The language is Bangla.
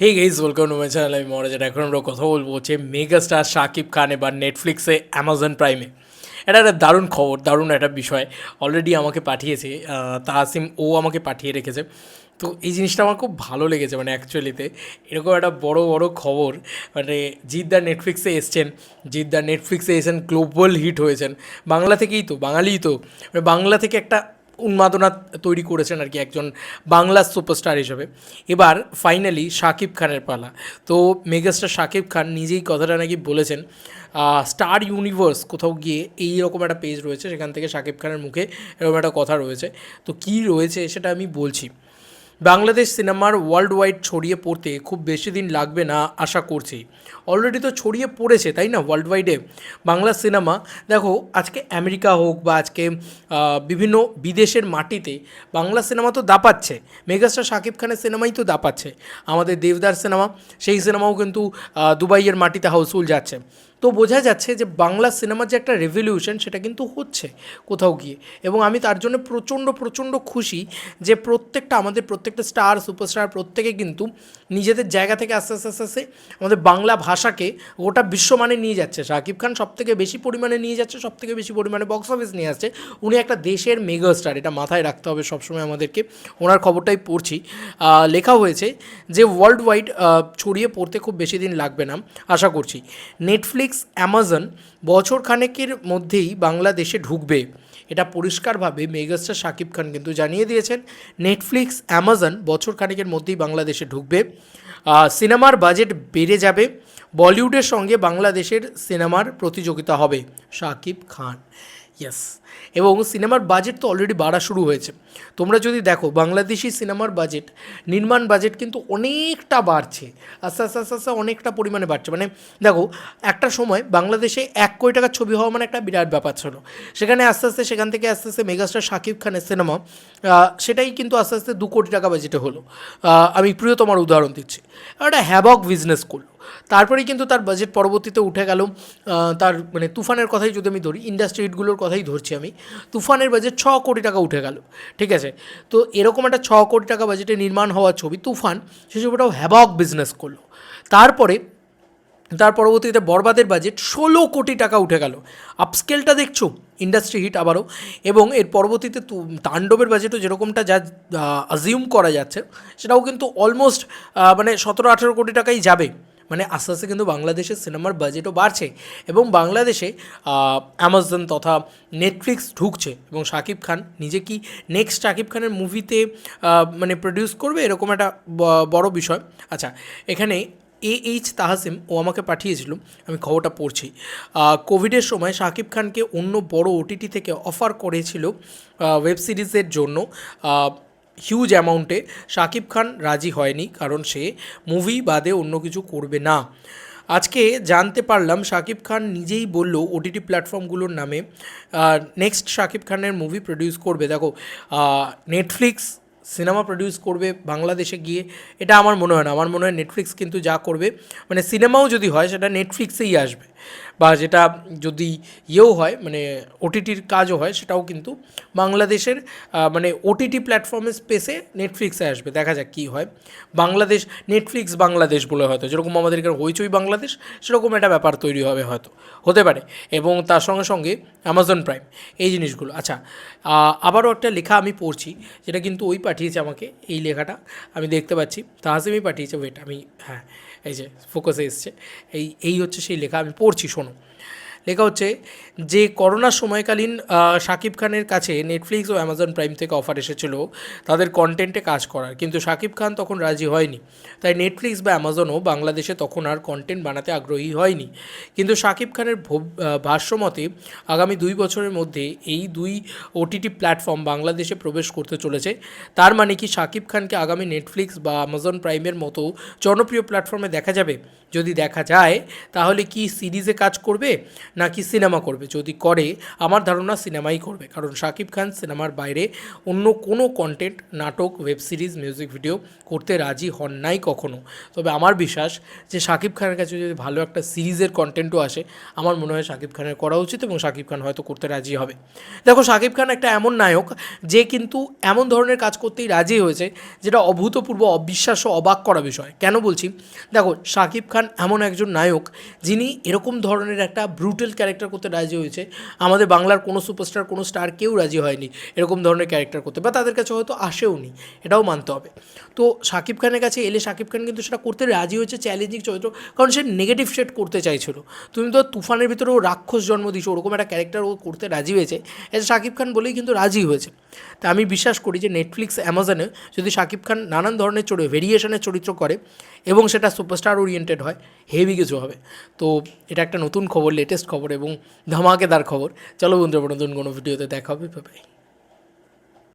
Hey guys welcome to my channel আমি মহারাজার এখন আমরা কথা বলব হচ্ছে মেগা স্টার শাকিব খান এবার নেটফ্লিক্সে অ্যামাজন প্রাইমে এটা একটা দারুণ খবর, দারুণ একটা বিষয়। অলরেডি আমাকে পাঠিয়েছে তাহসিম ও আমাকে পাঠিয়ে রেখেছে। তো এই জিনিসটা আমার খুব ভালো লেগেছে মানে অ্যাকচুয়ালিতে এরকম একটা বড় বড় খবর মানে জিদ্দার নেটফ্লিক্সে এসছেন জিদ্দার নেটফ্লিক্সে এসেছেন গ্লোবাল হিট হয়েছেন। বাংলা থেকেই তো, বাঙালিই তো। মানে বাংলা থেকে একটা উন্মাদনা তৈরি করেছেন আর কি একজন বাংলা সুপারস্টার হিসেবে। এবার ফাইনালি শাকিব খানের পালা। তো মেগাস্টার শাকিব খান নিজেই কথাটা নাকি বলেছেন স্টার ইউনিভার্স কোথাও গিয়ে এই রকম একটা পেজ রয়েছে, সেখান থেকে শাকিব খানের মুখে এরকম একটা কথা রয়েছে। তো কি রয়েছে সেটা আমি বলছি। বাংলাদেশ সিনেমার ওয়ার্ল্ড ওয়াইড ছড়িয়ে পড়তে খুব বেশি দিন লাগবে না আশা করছি। অলরেডি তো ছড়িয়ে পড়েছে, তাই না? ওয়ার্ল্ড ওয়াইডে বাংলা সিনেমা, দেখো, আজকে আমেরিকা হোক বা আজকে বিভিন্ন বিদেশের মাটিতে বাংলা সিনেমা তো দাপাচ্ছে। মেগাস্টার শাকিব খানের সিনেমাই তো দাপাচ্ছে। আমাদের দেবদার সিনেমা, সেই সিনেমাও কিন্তু দুবাইয়ের মাটিতে হাউসফুল যাচ্ছে। তো বোঝা যাচ্ছে যে বাংলা সিনেমার যে একটা রেভলিউশন সেটা কিন্তু হচ্ছে কোথাও গিয়ে। এবং আমি তার জন্য প্রচণ্ড প্রচণ্ড খুশি যে প্রত্যেকটা, আমাদের প্রত্যেকটা স্টার সুপারস্টার প্রত্যেকে কিন্তু নিজেদের জায়গা থেকে আস্তে আস্তে আস্তে আস্তে আমাদের বাংলা ভাষাকে গোটা বিশ্বমানে নিয়ে যাচ্ছে। শাকিব খান সব থেকে বেশি পরিমাণে নিয়ে যাচ্ছে সব থেকে বেশি পরিমাণে বক্স অফিস নিয়ে আসছে। উনি একটা দেশের মেগা স্টার এটা মাথায় রাখতে হবে সবসময় আমাদেরকে। ওনার খবরটাই পড়ছি। লেখা হয়েছে যে ওয়ার্ল্ড ওয়াইড ছড়িয়ে পড়তে খুব বেশি দিন লাগবে না, আশা করছি। নেটফ্লিক্স অ্যামাজন বছরখানেকের মধ্যেই বাংলাদেশে ঢুকবে। এটা পরিষ্কারভাবে মেগাস্টার শাকিব খান কিন্তু জানিয়ে দিয়েছেন নেটফ্লিক্স অ্যামাজন বছরখানেকের মধ্যেই বাংলাদেশে ঢুকবে। সিনেমার বাজেট বেড়ে যাবে, বলিউডের সঙ্গে বাংলাদেশের সিনেমার প্রতিযোগিতা হবে। শাকিব খান ইয়েস এবং সিনেমার বাজেট তো অলরেডি বাড়া শুরু হয়েছে। তোমরা যদি দেখো, বাংলাদেশি সিনেমার বাজেট নির্মাণ বাজেট কিন্তু অনেকটা বাড়ছে। আস্তে আস্তে আস্তে আস্তে অনেকটা পরিমাণে বাড়ছে। মানে দেখো, একটা সময় বাংলাদেশে এক কোটি টাকার ছবি হওয়া মানে একটা বিরাট ব্যাপার ছিল। সেখানে আস্তে আস্তে, সেখান থেকে আস্তে আস্তে মেগাস্টার শাকিব খানের সিনেমা সেটাই কিন্তু আস্তে আস্তে দু কোটি টাকা বাজেটে হলো। আমি প্রিয় তোমার উদাহরণ দিচ্ছি। একটা হ্যাবক বিজনেস করল। তারপরেই কিন্তু তার বাজেট পরবর্তীতে উঠে গেল তার মানে তুফানের কথাই যদি আমি ধরি ইন্ডাস্ট্রি হিটগুলোর কথাই ধরছি আমি, তুফানের বাজেট ছ কোটি টাকা উঠে গেল, ঠিক আছে? তো এরকম একটা ছ কোটি টাকা বাজেটে নির্মাণ হওয়া ছবি, তুফান, সে ছবিটাও হ্যাবক বিজনেস করল। তারপরে, তার পরবর্তীতে বরবাদের বাজেট ষোলো কোটি টাকা উঠে গেল। আপস্কেলটা দেখছ? ইন্ডাস্ট্রি হিট আবারও। এবং এর পরবর্তীতে তাণ্ডবের বাজেটও যেরকমটা যা আজিউম করা যাচ্ছে, সেটাও কিন্তু অলমোস্ট মানে সতেরো আঠেরো কোটি টাকাই যাবে। মানে আস্তে আস্তে কিন্তু বাংলাদেশের সিনেমার বাজেটও বাড়ছে এবং বাংলাদেশে অ্যামাজন তথা নেটফ্লিক্স ঢুকছে এবং শাকিব খান নিজে কি নেক্সট শাকিব খানের মুভিতে মানে প্রডিউস করবে এরকম একটা বড় বিষয়। আচ্ছা এখানে এ এইচ তাহাসিম ও আমাকে পাঠিয়েছিল, আমি খবরটা পড়ছি। কোভিডের সময় শাকিব খানকে অন্য বড় ওটিটি থেকে অফার করেছিল ওয়েব সিরিজের জন্য। হিউজ অ্যামাউন্টে শাকিব খান রাজি হয়নি কারণ সে মুভি বাদে অন্য কিছু করবে না। আজকে জানতে পারলাম শাকিব খান নিজেই বলল ওটিটি প্ল্যাটফর্মগুলোর নামে নেক্সট শাকিব খানের মুভি প্রডিউস করবে। দেখো নেটফ্লিক্স সিনেমা প্রডিউস করবে বাংলাদেশে গিয়ে, এটা আমার মনে হয় না। আমার মনে হয় নেটফ্লিক্স কিন্তু যা করবে মানে সিনেমাও যদি হয় সেটা নেটফ্লিক্সেই আসবে। বা যেটা যদি ইয়েও হয় মানে ওটিটির কাজও হয়, সেটাও কিন্তু বাংলাদেশের মানে ওটিটি প্ল্যাটফর্মের স্পেসে নেটফ্লিক্সে আসবে। দেখা যাক কী হয়। বাংলাদেশ নেটফ্লিক্স বাংলাদেশ বলে হয়তো, যেরকম আমাদের এখানে হইচই বাংলাদেশ, সেরকম একটা ব্যাপার তৈরি হবে হয়তো, হতে পারে। এবং তার সঙ্গে সঙ্গে অ্যামাজন প্রাইম এই জিনিসগুলো। আচ্ছা আবারও একটা লেখা আমি পড়ছি, যেটা কিন্তু ওই পাঠিয়েছে আমাকে, এই লেখাটা আমি দেখতে পাচ্ছি। তাহাসিমই পাঠিয়েছে ওয়েট আমি হ্যাঁ। এই যে ফোকাসে এসছে। এই এই হচ্ছে সেই লেখা আমি পড়ছি শোনো। লেখা হচ্ছে, যে করোনার সময়কালীন শাকিব খানের কাছে নেটফ্লিক্স ও অ্যামাজন প্রাইম থেকে অফার এসেছিল, তাদের কন্টেন্টে কাজ করার। কিন্তু শাকিব খান তখন রাজি হয়নি। তাই নেটফ্লিক্স বা অ্যামাজনও বাংলাদেশে তখন আর কন্টেন্ট বানাতে আগ্রহী হয়নি। কিন্তু শাকিব খানের ভাষ্যমতে আগামী দুই বছরের মধ্যে এই দুই ওটিটি প্ল্যাটফর্ম বাংলাদেশে প্রবেশ করতে চলেছে। তার মানে কি শাকিব খানকে আগামী নেটফ্লিক্স বা অ্যামাজন প্রাইমের মতো জনপ্রিয় প্ল্যাটফর্মে দেখা যাবে? যদি দেখা যায়, তাহলে কি সিরিজে কাজ করবে, নাকি সিনেমা করবে? যদি করে, আমার ধারণা সিনেমাই করবে। কারণ শাকিব খান সিনেমার বাইরে অন্য কোনো কন্টেন্ট নাটক ওয়েব সিরিজ মিউজিক ভিডিও করতে রাজি হন নাই কখনো। তবে আমার বিশ্বাস যে শাকিব খানের কাছে যদি ভালো একটা সিরিজের কন্টেন্টও আসে, আমার মনে হয় শাকিব খানের করা উচিত এবং শাকিব খান হয়তো করতে রাজি হবে। দেখো, শাকিব খান একটা এমন নায়ক, যে কিন্তু এমন ধরনের কাজ করতেই রাজি হয়েছে, যেটা অভূতপূর্ব অবিশ্বাস্য, অবাক করা বিষয়। কেন বলছি? দেখো, শাকিব খান এমন একজন নায়ক যিনি এরকম ধরনের একটা ব্রুটেল ক্যারেক্টার করতে রাজি হয়েছে। আমাদের বাংলার কোনো সুপারস্টার কোনো স্টার কেউ রাজি হয়নি এরকম ধরনের ক্যারেক্টার করতে। বা তাদের কাছে হয়তো আসেও নি, এটাও মানতে হবে। তো শাকিব খানের কাছে এলে শাকিব খান কিন্তু সেটা করতে রাজি হয়েছে চ্যালেঞ্জিং চরিত্র, কারণ সে নেগেটিভ শেড করতে চাইছিল। তুমি তো তুফানের ভিতরেও রাক্ষস জন্ম দিয়েছ, ওরকম একটা ক্যারেক্টার ও করতে রাজি হয়েছে। এটা শাকিব খান বলেই কিন্তু রাজি হয়েছে। তা আমি বিশ্বাস করি যে নেটফ্লিক্স অ্যামাজনে যদি শাকিব খান নানান ধরনের চরিত্র ভেরিয়েশনের চরিত্র করে এবং সেটা সুপারস্টার ওরিয়েন্টেড হয় হেভি কিছু হবে। তো এটা একটা নতুন খবর লেটেস্ট খবর এবং ধামাকেদার খবর। চলো বন্ধুরা, নতুন কোনো ভিডিওতে দেখা হবে